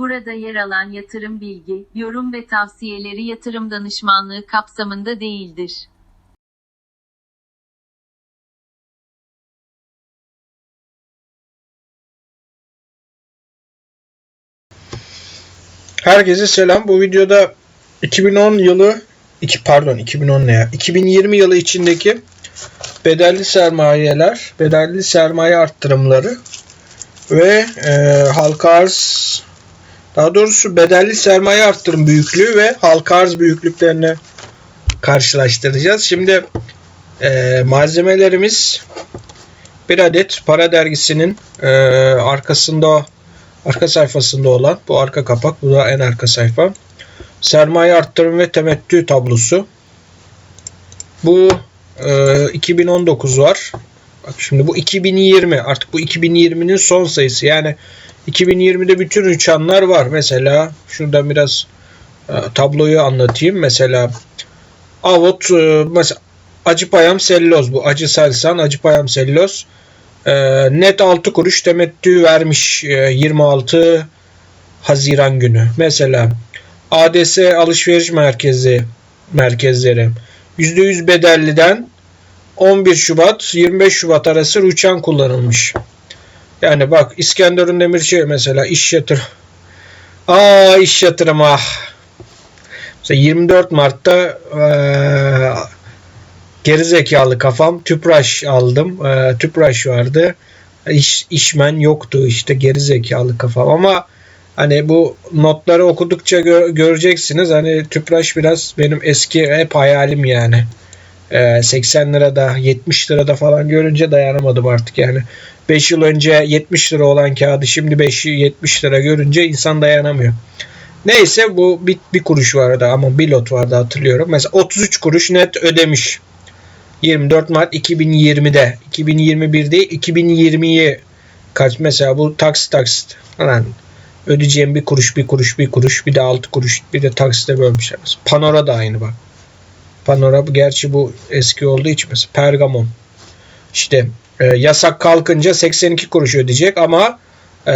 Burada yer alan yatırım bilgi, yorum ve tavsiyeleri yatırım danışmanlığı kapsamında değildir. Herkese selam. Bu videoda 2010 yılı iki pardon 2010 ne ya? 2020 yılı içindeki bedelli sermayeler, bedelli sermaye arttırımları ve e, halka arz daha doğrusu bedelli sermaye arttırım büyüklüğü ve halka arz büyüklüklerini karşılaştıracağız. Şimdi e, malzemelerimiz bir adet para dergisinin e, arkasında arka sayfasında olan bu arka kapak bu da en arka sayfa. Sermaye arttırım ve temettü tablosu. Bu e, 2019 var bak şimdi bu 2020 artık bu 2020'nin son sayısı. Yani 2020'de bütün uçanlar var. Mesela şuradan biraz e, tabloyu anlatayım. Mesela Avot e, mesela Acıpayam selloz bu. Acı selsan Acıpayam selloz. E, net 6 kuruş temettü vermiş e, 26 Haziran günü. Mesela ADS alışveriş merkezi merkezleri. %100 bedelliden 11 Şubat 25 Şubat arası rüçhan kullanılmış. Yani bak İskenderun Demirci mesela iş yatır. Aa iş yatırım ah. Mesela 24 Mart'ta eee gerizekalı kafam tüpraş aldım. E, tüpraş vardı. İş, işmen yoktu işte gerizekalı kafam ama hani bu notları okudukça gö- göreceksiniz. Hani tüpraş biraz benim eski hep hayalim yani. E, 80 lirada 70 lirada falan görünce dayanamadım artık yani. 5 yıl önce 70 lira olan kağıdı şimdi 5 70 lira görünce insan dayanamıyor. Neyse bu bir, bir kuruş vardı ama bir lot vardı hatırlıyorum. Mesela 33 kuruş net ödemiş. 24 Mart 2020'de 2021 değil 2020'yi kaç mesela bu taksit taksit falan ödeyeceğim bir kuruş bir kuruş bir kuruş bir de 6 kuruş bir de taksite bölmüşler. Panora da aynı bak. Panora gerçi bu eski olduğu için mesela Pergamon işte e, yasak kalkınca 82 kuruş ödeyecek ama e,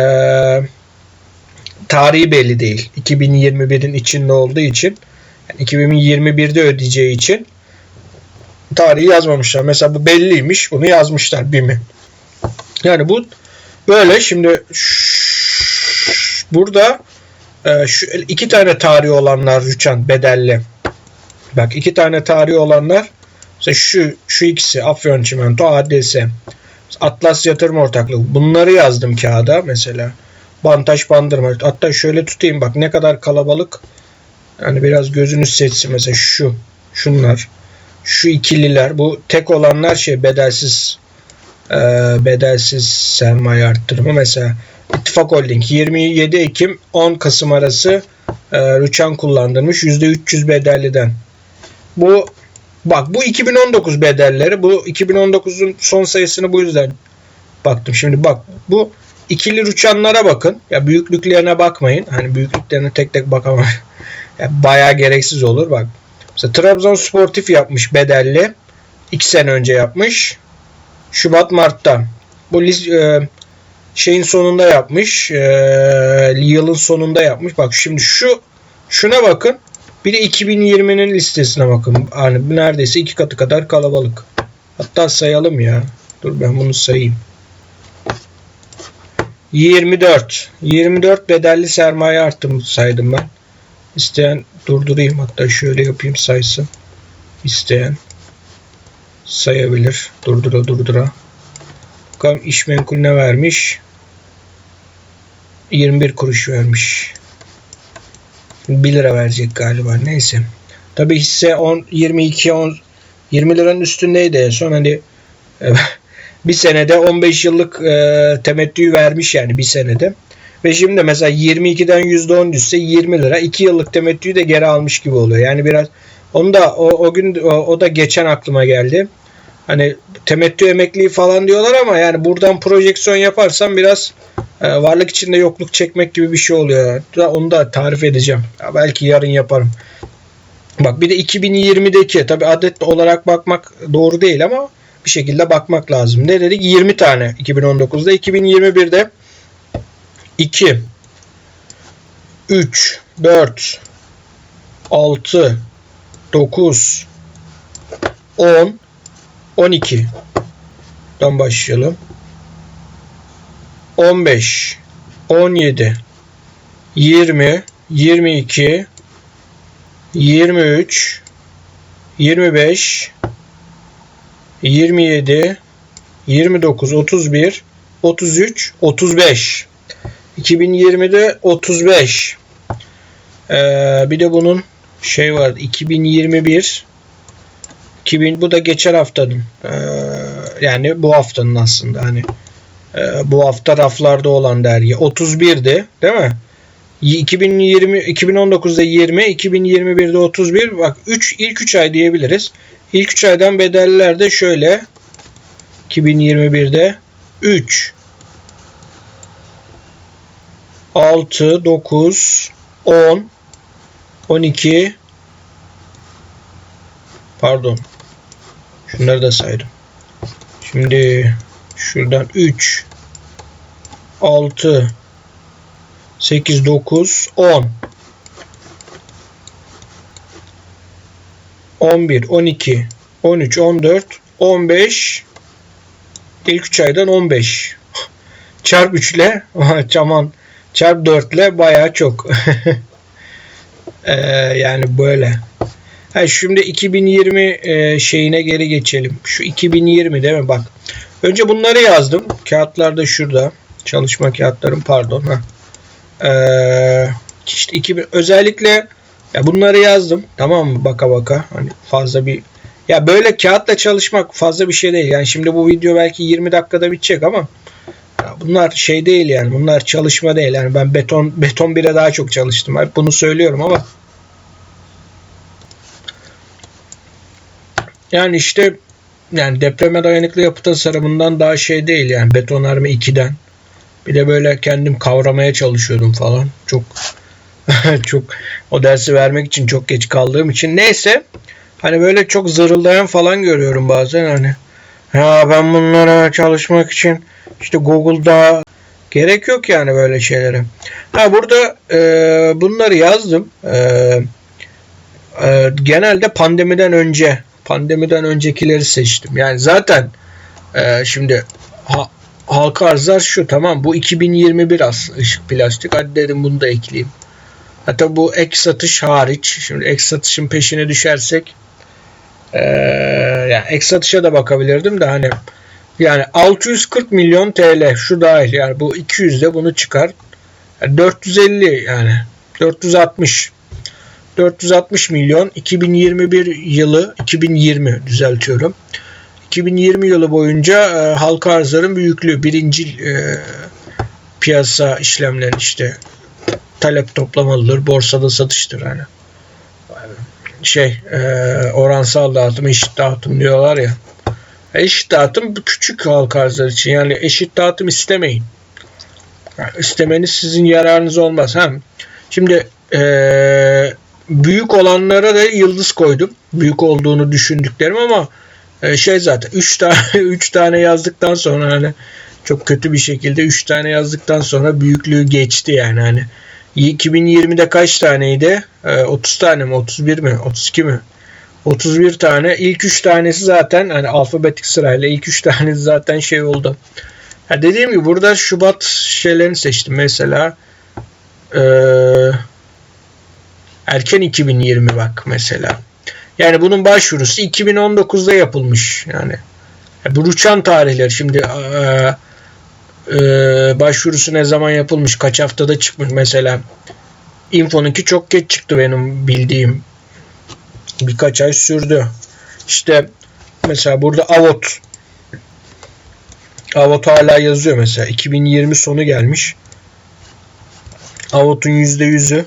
tarihi belli değil. 2021'in içinde olduğu için yani 2021'de ödeyeceği için tarihi yazmamışlar. Mesela bu belliymiş. Bunu yazmışlar BİM'i. Yani bu böyle şimdi burada e, şu iki tane tarihi olanlar Rüçhan bedelli. Bak iki tane tarihi olanlar mesela şu şu ikisi Afyon Çimento ADS Atlas Yatırım Ortaklığı. Bunları yazdım kağıda mesela. Bantaj bandırma. Hatta şöyle tutayım bak ne kadar kalabalık. Yani biraz gözünüz seçsin mesela şu. Şunlar şu ikililer bu tek olanlar şey bedelsiz e, bedelsiz sermaye arttırımı mesela İttifak Holding 27 Ekim 10 Kasım arası e, rüçhan kullandırmış %300 bedelliden. Bu bak bu 2019 bedelleri bu 2019'un son sayısını bu yüzden baktım. Şimdi bak bu ikili rüçhanlara bakın. Ya büyüklüklerine bakmayın. Hani büyüklüklerine tek tek bakamam. ya bayağı gereksiz olur bak. Mesela Trabzon Sportif yapmış bedelli. 2 sene önce yapmış. Şubat Mart'ta. Bu e, şeyin sonunda yapmış. E, yılın sonunda yapmış. Bak şimdi şu şuna bakın. Bir de 2020'nin listesine bakın. Yani neredeyse iki katı kadar kalabalık. Hatta sayalım ya. Dur ben bunu sayayım. 24. 24 bedelli sermaye arttım saydım ben. İsteyen durdurayım hatta şöyle yapayım saysın. İsteyen sayabilir. Durdura durdura. Bakalım iş menkul ne vermiş? 21 kuruş vermiş. 1 lira verecek galiba. Neyse. Tabi hisse 10 22 10 20 liranın üstündeydi son hani bir senede 15 yıllık e, temettü vermiş yani bir senede. Ve şimdi mesela 22'den %10 düşse 20 lira 2 yıllık temettüyü de geri almış gibi oluyor. Yani biraz onu da o, o gün o, o da geçen aklıma geldi. Hani temettü emekliği falan diyorlar ama yani buradan projeksiyon yaparsam biraz e, varlık içinde yokluk çekmek gibi bir şey oluyor. Da onu da tarif edeceğim. Ya belki yarın yaparım. Bak bir de 2020'deki tabi adet olarak bakmak doğru değil ama bir şekilde bakmak lazım. Ne dedik? 20 tane 2019'da 2021'de 2 3, 4, 6, 9, 10, 12. Dan başlayalım. 15, 17, 20, 22, 23, 25, 27, 29, 31, 33, 35. 2020'de 35. Ee, bir de bunun şey vardı 2021 2000 bu da geçen haftanın ee, yani bu haftanın aslında hani ee, bu hafta raflarda olan dergi 31'di değil mi? 2020 2019'da 20, 2021'de 31. Bak 3 ilk 3 ay diyebiliriz. İlk 3 aydan bedeller de şöyle. 2021'de 3 6 9 10 12 Pardon. Şunları da saydım. Şimdi şuradan 3 6 8 9 10 11 12 13 14 15 ilk 3 aydan 15 çarp 3 ile aman çarp 4 ile bayağı çok. Ee, yani böyle ha, şimdi 2020 e, şeyine geri geçelim. Şu 2020 değil mi? Bak. Önce bunları yazdım. Kağıtlarda şurada. Çalışma kağıtlarım pardon. Ha. Ee, işte 2000 özellikle ya bunları yazdım. Tamam mı? Baka baka. Hani fazla bir ya böyle kağıtla çalışmak fazla bir şey değil. Yani şimdi bu video belki 20 dakikada bitecek ama bunlar şey değil yani. Bunlar çalışma değil. Yani ben beton beton bire daha çok çalıştım. Hep bunu söylüyorum ama yani işte yani depreme dayanıklı yapı tasarımından daha şey değil yani betonarme 2'den bir de böyle kendim kavramaya çalışıyordum falan. Çok çok o dersi vermek için çok geç kaldığım için. Neyse hani böyle çok zırıldayan falan görüyorum bazen hani. Ya ben bunlara çalışmak için işte Google'da gerek yok yani böyle şeylere. Ha burada e, bunları yazdım. E, e, genelde pandemiden önce pandemiden öncekileri seçtim. Yani zaten e, şimdi ha, halka arzlar şu tamam bu 2021 az ışık plastik hadi dedim bunu da ekleyeyim. Hatta bu ek satış hariç şimdi ek satışın peşine düşersek ee, yani ek satışa da bakabilirdim de hani yani 640 milyon TL şu dahil yani bu 200 de bunu çıkar. Yani 450 yani 460 460 milyon 2021 yılı 2020 düzeltiyorum. 2020 yılı boyunca e, halka arzların büyüklüğü birinci e, piyasa işlemleri işte talep toplamalıdır, borsada satıştır hani. Şey e, oransal dağıtım, eşit dağıtım diyorlar ya. Eşit dağıtım küçük halka arzlar için yani eşit dağıtım istemeyin. Yani istemeniz sizin yararınız olmaz. Hem şimdi e, büyük olanlara da yıldız koydum. Büyük olduğunu düşündüklerim ama e, şey zaten 3 tane 3 tane yazdıktan sonra hani çok kötü bir şekilde 3 tane yazdıktan sonra büyüklüğü geçti yani hani 2020'de kaç taneydi? 30 e, tane mi? 31 mi? 32 mi? 31 tane. İlk 3 tanesi zaten hani alfabetik sırayla ilk 3 tanesi zaten şey oldu. Ha dediğim gibi burada Şubat şeylerini seçtim. Mesela ee, erken 2020 bak mesela. Yani bunun başvurusu 2019'da yapılmış. Yani bu uçan tarihler şimdi e, e, başvurusu ne zaman yapılmış, kaç haftada çıkmış mesela. Info'nunki çok geç çıktı benim bildiğim. Birkaç ay sürdü. İşte mesela burada Avot Avot hala yazıyor mesela. 2020 sonu gelmiş. Avot'un %100'ü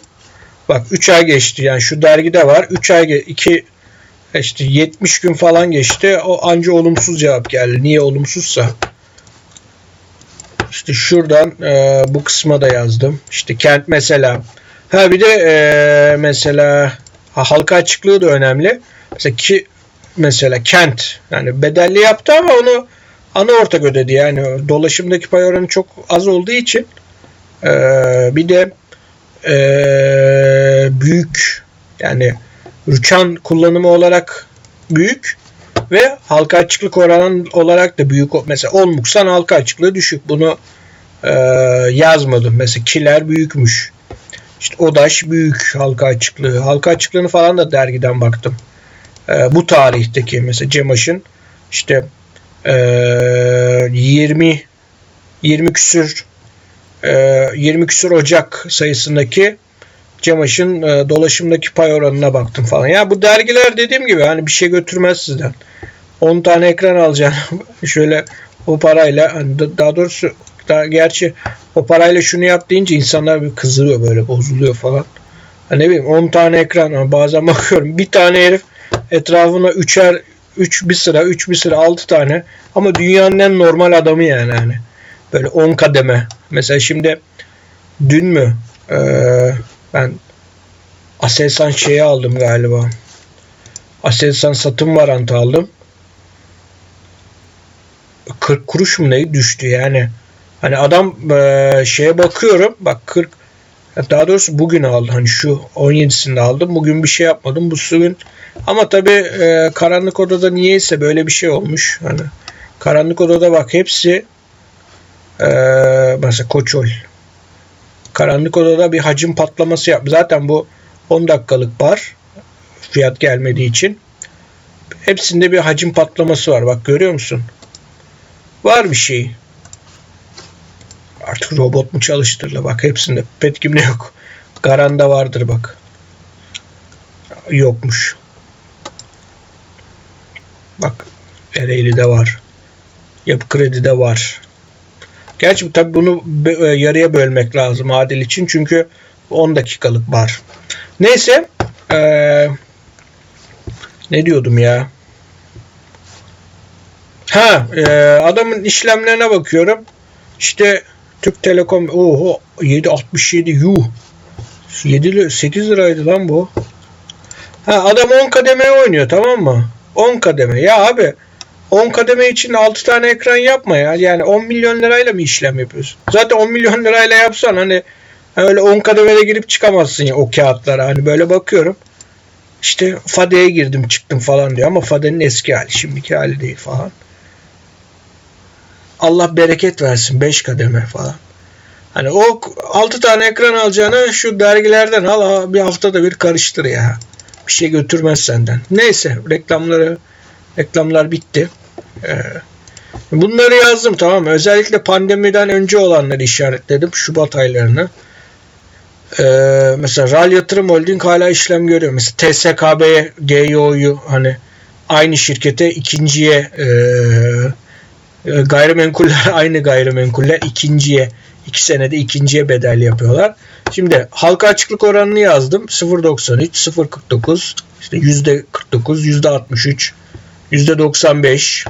Bak 3 ay geçti yani şu dergide var. 3 ay 2 işte 70 gün falan geçti. O anca olumsuz cevap geldi. Niye olumsuzsa? İşte şuradan e, bu kısma da yazdım. İşte kent mesela. Ha bir de e, mesela ha, halka açıklığı da önemli. Mesela ki mesela kent yani bedelli yaptı ama onu ana ortak ödedi. Yani dolaşımdaki pay oranı çok az olduğu için e, bir de eee, büyük yani rüçhan kullanımı olarak büyük ve halka açıklık oranı olarak da büyük. Mesela Olmuksan halka açıklığı düşük. Bunu eee, yazmadım. Mesela Kiler büyükmüş. İşte Odaş büyük halka açıklığı. Halka açıklığını falan da dergiden baktım. Eee, bu tarihteki mesela Cemaş'ın işte eee 20 20 küsür 20 küsür Ocak sayısındaki Cemaş'ın e, dolaşımdaki pay oranına baktım falan. Ya bu dergiler dediğim gibi hani bir şey götürmez sizden. 10 tane ekran alacaksın. Şöyle o parayla hani da- daha doğrusu daha gerçi o parayla şunu yap deyince insanlar bir kızıyor böyle bozuluyor falan. Ha ne bileyim 10 tane ekran bazen bakıyorum bir tane herif etrafına üçer 3 bir sıra 3 bir sıra 6 tane ama dünyanın en normal adamı yani hani. Böyle 10 kademe. Mesela şimdi dün mü Ee, ben Aselsan şeyi aldım galiba. Aselsan satım varantı aldım. 40 kuruş mu ne düştü yani. Hani adam eee, şeye bakıyorum bak 40 daha doğrusu bugün aldım. Hani şu 17'sinde aldım. Bugün bir şey yapmadım. Bu bugün ama tabi karanlık odada niyeyse böyle bir şey olmuş. Hani karanlık odada bak hepsi mesela Koçol karanlık odada bir hacim patlaması yap. Zaten bu 10 dakikalık bar fiyat gelmediği için hepsinde bir hacim patlaması var. Bak görüyor musun? Var bir şey. Artık robot mu çalıştırılır? Bak hepsinde. Petkimde yok. Garanda vardır bak. Yokmuş. Bak Ereğli'de var. Yapı Kredi'de var. Gerçi tabii bunu e, yarıya bölmek lazım Adil için çünkü 10 dakikalık var. Neyse eee, ne diyordum ya? Ha eee, adamın işlemlerine bakıyorum. İşte Türk Telekom oho 767 yuh 7 lira, 8 liraydı lan bu. Ha adam 10 kademe oynuyor tamam mı? 10 kademe. Ya abi 10 kademe için 6 tane ekran yapma ya. Yani 10 milyon lirayla mı işlem yapıyorsun? Zaten 10 milyon lirayla yapsan hani öyle 10 kademede girip çıkamazsın ya o kağıtlara. Hani böyle bakıyorum. İşte Fade'ye girdim çıktım falan diyor ama Fade'nin eski hali şimdiki hali değil falan. Allah bereket versin 5 kademe falan. Hani o 6 tane ekran alacağına şu dergilerden al bir haftada bir karıştır ya. Bir şey götürmez senden. Neyse reklamları reklamlar bitti. Ee, bunları yazdım tamam mı? Özellikle pandemiden önce olanları işaretledim. Şubat aylarını. Ee, mesela RAL Yatırım Holding hala işlem görüyor. Mesela TSKB'ye GYO'yu hani aynı şirkete ikinciye e, e, gayrimenkuller aynı gayrimenkuller ikinciye iki senede ikinciye bedel yapıyorlar. Şimdi halka açıklık oranını yazdım. 0.93, 0.49, işte %49, %63, %95,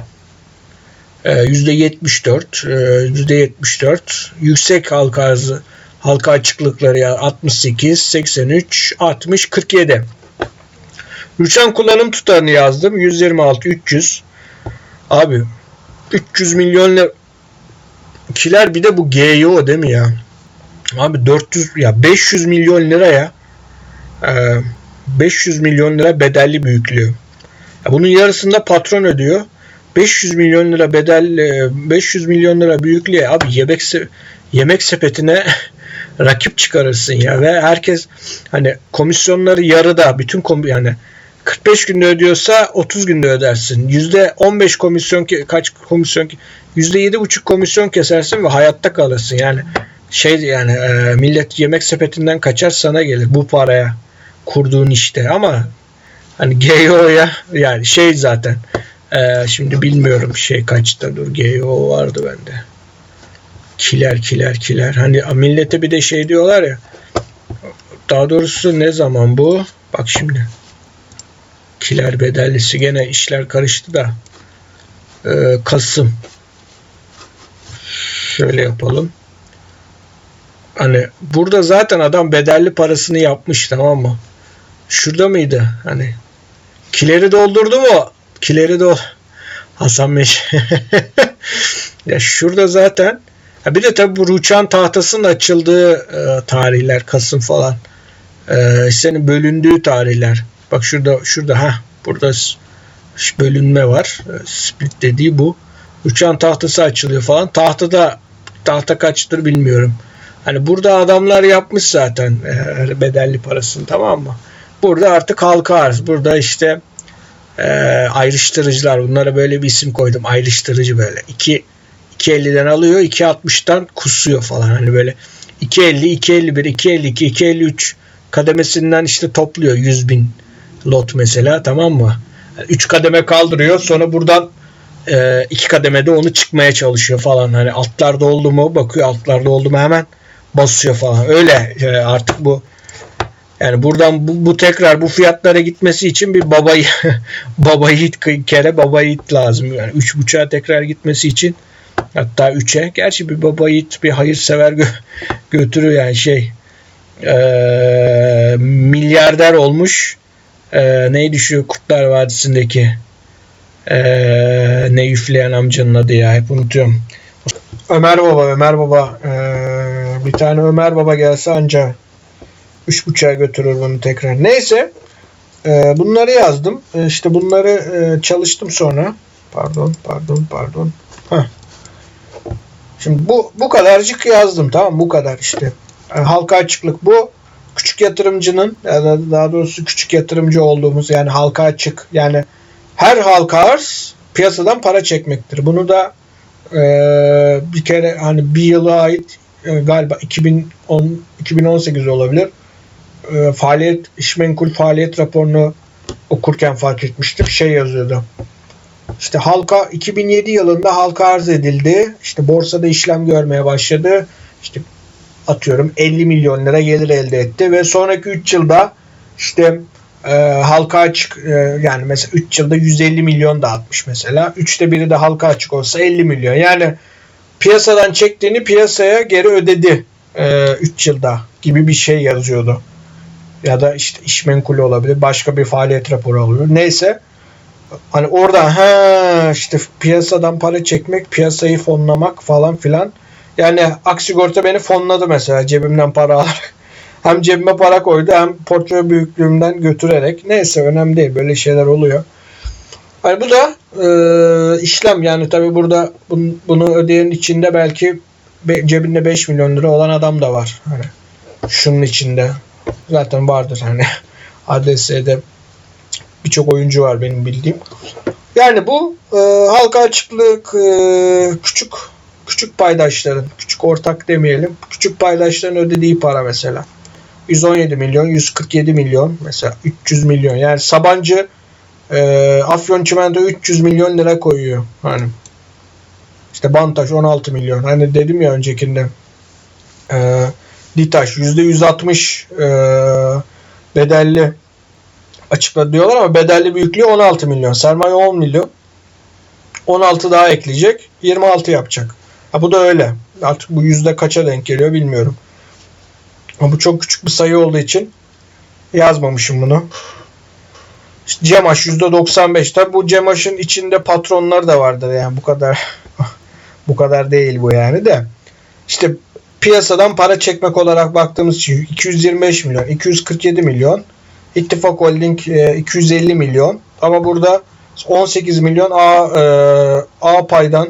e, %74, e, %74, yüksek halka arzı, halka açıklıkları ya 68, 83, 60, 47. Rüçhan kullanım tutarını yazdım. 126, 300. Abi 300 milyon kiler bir de bu GYO değil mi ya? Abi 400 ya 500 milyon liraya e, 500 milyon lira bedelli büyüklüğü. Bunun yarısında patron ödüyor. 500 milyon lira bedel e, 500 milyon lira büyüklüğe abi yemek se- yemek sepetine rakip çıkarırsın ya ve herkes hani komisyonları yarıda bütün kom yani 45 günde ödüyorsa 30 günde ödersin. %15 komisyon ki kaç komisyon ki %7,5 komisyon kesersin ve hayatta kalırsın. Yani şey yani e, millet yemek sepetinden kaçar sana gelir bu paraya kurduğun işte ama hani GEO'ya yani şey zaten e, şimdi bilmiyorum şey kaçta dur GEO vardı bende. Kiler kiler kiler. Hani millete bir de şey diyorlar ya daha doğrusu ne zaman bu? Bak şimdi. Kiler bedellisi gene işler karıştı da. Ee, Kasım. Şöyle yapalım. Hani burada zaten adam bedelli parasını yapmış tamam mı? Şurada mıydı? Hani kileri doldurdu mu? Kileri dol. Hasan Meş. ya şurada zaten Ha bir de tabii bu Ruçan tahtasının açıldığı e, tarihler Kasım falan. E, senin bölündüğü tarihler. Bak şurada şurada ha burada bölünme var. E, split dediği bu. Uçan tahtası açılıyor falan. Tahtada tahta kaçtır bilmiyorum. Hani burada adamlar yapmış zaten e, bedelli parasını tamam mı? Burada artık halka arz. Burada işte e, ayrıştırıcılar. Bunlara böyle bir isim koydum. Ayrıştırıcı böyle. 2 2.50'den alıyor. 2.60'dan kusuyor falan. Hani böyle 2.50, 2.51, 2.52, 2.53 kademesinden işte topluyor 100 bin lot mesela tamam mı? 3 kademe kaldırıyor. Sonra buradan e, iki kademede onu çıkmaya çalışıyor falan. Hani altlarda oldu mu bakıyor altlarda oldu mu hemen basıyor falan. Öyle e, artık bu yani buradan bu, bu tekrar bu fiyatlara gitmesi için bir baba baba yiğit kere baba yiğit lazım. Yani üç buçuğa tekrar gitmesi için hatta 3'e. Gerçi bir baba yiğit bir hayırsever gö götürüyor yani şey e, milyarder olmuş. E, neydi şu Kurtlar Vadisi'ndeki e, ne üfleyen amcanın adı ya hep unutuyorum. Ömer Baba, Ömer Baba. e, bir tane Ömer Baba gelse anca üç buçuğa götürür bunu tekrar. Neyse e, bunları yazdım. E, işte bunları e, çalıştım sonra. Pardon, pardon, pardon. Heh. Şimdi bu bu kadarcık yazdım tamam bu kadar işte. Yani halka açıklık bu. Küçük yatırımcının ya da daha doğrusu küçük yatırımcı olduğumuz yani halka açık yani her halka arz piyasadan para çekmektir. Bunu da e, bir kere hani bir yıla ait e, galiba 2010 2018 olabilir. E, faaliyet işmenkul faaliyet raporunu okurken fark etmiştim. Şey yazıyordu. İşte halka 2007 yılında halka arz edildi. İşte borsada işlem görmeye başladı. İşte atıyorum 50 milyon lira gelir elde etti ve sonraki 3 yılda işte e, halka açık e, yani mesela 3 yılda 150 milyon dağıtmış mesela. 3'te biri de halka açık olsa 50 milyon. Yani piyasadan çektiğini piyasaya geri ödedi 3 yılda gibi bir şey yazıyordu. Ya da işte işmenkul olabilir. Başka bir faaliyet raporu alıyor. Neyse. Hani orada ha işte piyasadan para çekmek, piyasayı fonlamak falan filan. Yani Aksigorta beni fonladı mesela cebimden para alarak. Hem cebime para koydu hem portföy büyüklüğümden götürerek. Neyse önemli değil böyle şeyler oluyor. Hani bu da e, işlem yani tabi burada bunu, bunu ödeyenin içinde belki be, cebinde 5 milyon lira olan adam da var. Hani şunun içinde zaten vardır hani ADS'de birçok oyuncu var benim bildiğim. Yani bu e, halka açıklık e, küçük küçük paydaşların, küçük ortak demeyelim, küçük paydaşların ödediği para mesela. 117 milyon, 147 milyon mesela 300 milyon. Yani Sabancı e, Afyon Çimento 300 milyon lira koyuyor. Hani işte Bantaş 16 milyon. Hani dedim ya öncekinde e, Ditaş %160 e, bedelli açıkladı diyorlar ama bedelli büyüklüğü 16 milyon. Sermaye 10 milyon. 16 daha ekleyecek. 26 yapacak. Ha, bu da öyle. Artık bu yüzde kaça denk geliyor bilmiyorum. Ama bu çok küçük bir sayı olduğu için yazmamışım bunu. İşte Cemaş %95. Tabi bu Cemaş'ın içinde patronlar da vardır yani bu kadar bu kadar değil bu yani de. İşte piyasadan para çekmek olarak baktığımız için 225 milyon, 247 milyon. İttifak Holding e, 250 milyon. Ama burada 18 milyon A, e, A paydan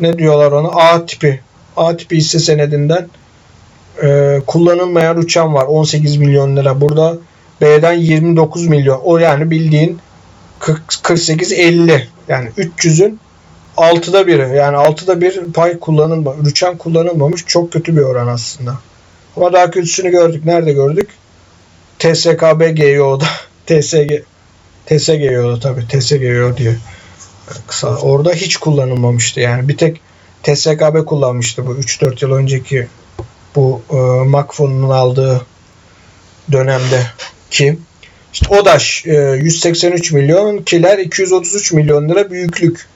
ne diyorlar ona? A tipi. A tipi hisse senedinden e, kullanılmayan uçan var. 18 milyon lira. Burada B'den 29 milyon. O yani bildiğin 48 50. Yani 300'ün altıda biri. Yani altıda bir pay kullanılmamış. Uçan kullanılmamış. Çok kötü bir oran aslında. Ama daha kötüsünü gördük. Nerede gördük? TSKB GYO'da. TSG TSGYO'da tabii. TSGYO diye. Kısa. Orada hiç kullanılmamıştı. Yani bir tek TSKB kullanmıştı bu 3-4 yıl önceki bu e, Makfon'un aldığı dönemde ki işte ODAŞ e, 183 milyon, Kiler 233 milyon lira büyüklük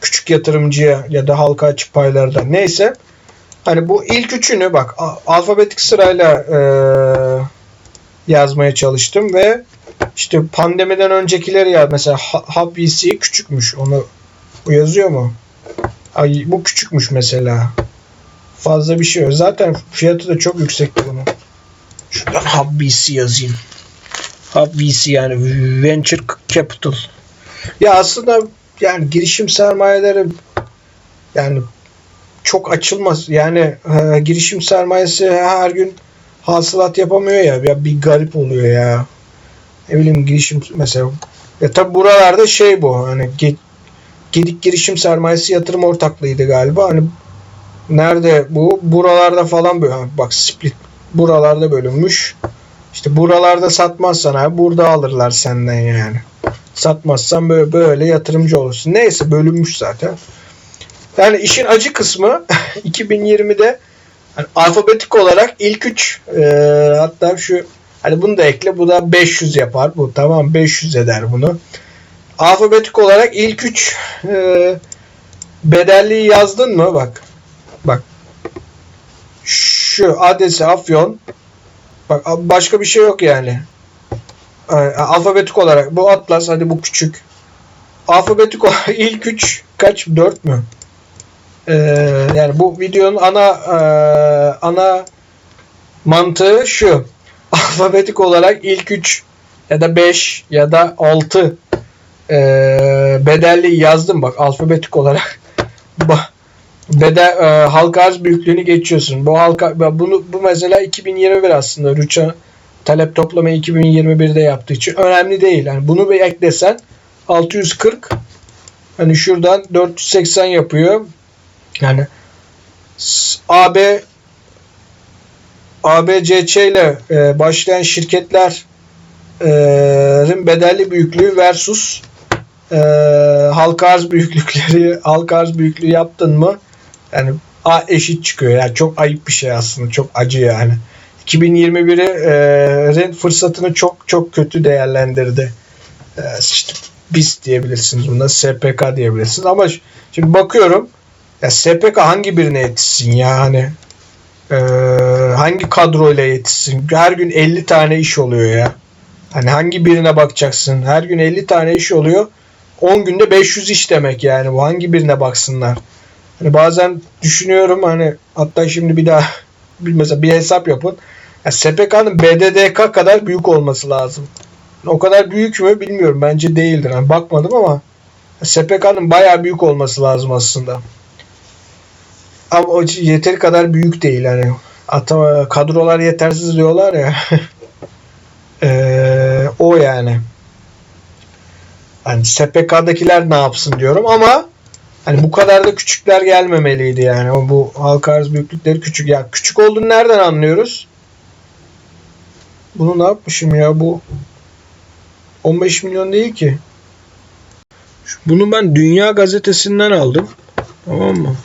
küçük yatırımcıya ya da halka açık paylarda neyse hani bu ilk üçünü bak alfabetik sırayla e, yazmaya çalıştım ve işte pandemiden öncekileri ya mesela Hub VC küçükmüş onu bu yazıyor mu? Ay, bu küçükmüş mesela. fazla bir şey yok. Zaten fiyatı da çok yüksekti bunun. Şuradan Hub VC yazayım. Hub VC yani Venture Capital. Ya aslında yani girişim sermayeleri yani çok açılmaz. Yani e, girişim sermayesi her gün hasılat yapamıyor ya. ya bir garip oluyor ya. Ne bileyim girişim mesela. Ya tabi buralarda şey bu hani ge- Gedik girişim sermayesi yatırım ortaklığıydı galiba. Hani nerede bu? Buralarda falan böyle. Bak split buralarda bölünmüş. İşte buralarda satmazsan abi burada alırlar senden yani. Satmazsan böyle, böyle yatırımcı olursun. Neyse bölünmüş zaten. Yani işin acı kısmı 2020'de hani alfabetik olarak ilk 3 hatta şu hani bunu da ekle bu da 500 yapar. Bu tamam 500 eder bunu. Alfabetik olarak ilk 3 bedelliği yazdın mı? Bak. Bak. Şu adresi Afyon. Bak başka bir şey yok yani. Alfabetik olarak bu Atlas hadi bu küçük. Alfabetik olarak ilk 3 kaç? 4 mü? Ee, yani bu videonun ana e, ana mantığı şu. Alfabetik olarak ilk 3 ya da 5 ya da 6 e, bedelli yazdım bak alfabetik olarak. Bedel e, halka arz büyüklüğünü geçiyorsun. Bu halka bunu bu mesela 2021 aslında Rüça talep toplama 2021'de yaptığı için önemli değil. Yani bunu bir eklesen 640 hani şuradan 480 yapıyor. Yani AB ABCC ile e, başlayan şirketlerin bedelli büyüklüğü versus e, halka arz büyüklükleri halka arz büyüklüğü yaptın mı yani A eşit çıkıyor. Yani çok ayıp bir şey aslında. Çok acı yani. 2021'in fırsatını çok çok kötü değerlendirdi. E, BIS diyebilirsiniz buna. SPK diyebilirsiniz. Ama şimdi bakıyorum ya SPK hangi birine yetişsin yani? Ee, hangi kadroyla yetişsin? Her gün 50 tane iş oluyor ya. Hani hangi birine bakacaksın? Her gün 50 tane iş oluyor. 10 günde 500 iş demek yani. Bu hangi birine baksınlar? Hani bazen düşünüyorum hani hatta şimdi bir daha mesela bir hesap yapın. Yani SPK'nın BDDK kadar büyük olması lazım. O kadar büyük mü bilmiyorum. Bence değildir. Yani bakmadım ama SPK'nın bayağı büyük olması lazım aslında. Ama o yeteri kadar büyük değil hani. Ata, kadrolar yetersiz diyorlar ya. ee, o yani. Hani SPK'dakiler ne yapsın diyorum ama hani bu kadar da küçükler gelmemeliydi yani. O bu halka arz büyüklükleri küçük. Ya küçük olduğunu nereden anlıyoruz? Bunu ne yapmışım ya bu 15 milyon değil ki. Bunu ben Dünya Gazetesi'nden aldım. Tamam mı?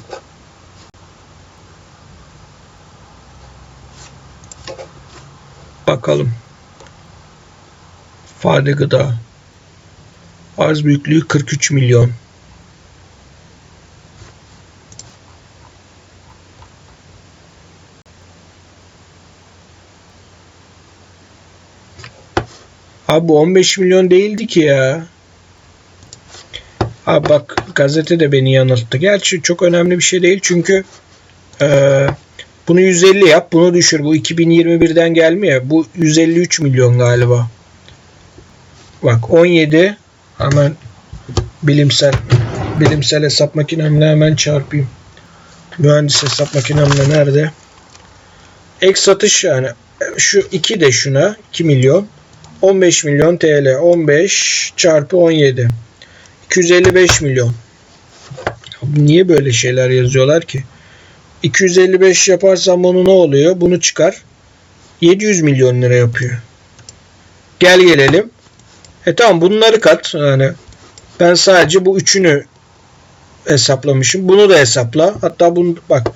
Bakalım. Fade gıda. Arz büyüklüğü 43 milyon. Abi bu 15 milyon değildi ki ya. Abi bak gazete de beni yanılttı. Gerçi çok önemli bir şey değil çünkü eee bunu 150 yap. Bunu düşür. Bu 2021'den gelmiyor. Bu 153 milyon galiba. Bak 17 hemen bilimsel bilimsel hesap makinemle hemen çarpayım. Mühendis hesap makinemle nerede? Ek satış yani şu 2 de şuna 2 milyon 15 milyon TL 15 çarpı 17 255 milyon. Niye böyle şeyler yazıyorlar ki? 255 yaparsam bunu ne oluyor? Bunu çıkar. 700 milyon lira yapıyor. Gel gelelim. E tamam bunları kat. Yani ben sadece bu üçünü hesaplamışım. Bunu da hesapla. Hatta bunu bak.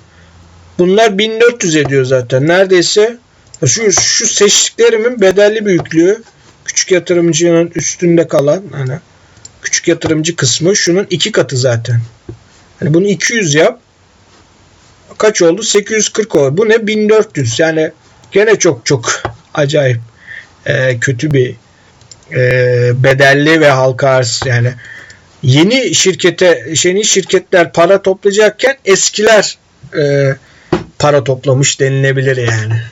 Bunlar 1400 ediyor zaten. Neredeyse şu, şu seçtiklerimin bedelli büyüklüğü küçük yatırımcının üstünde kalan hani küçük yatırımcı kısmı şunun iki katı zaten. Hani bunu 200 yap kaç oldu? 840 oldu. Bu ne? 1400. Yani gene çok çok acayip e, kötü bir e, bedelli ve halka arz yani yeni şirkete yeni şirketler para toplayacakken eskiler e, para toplamış denilebilir yani.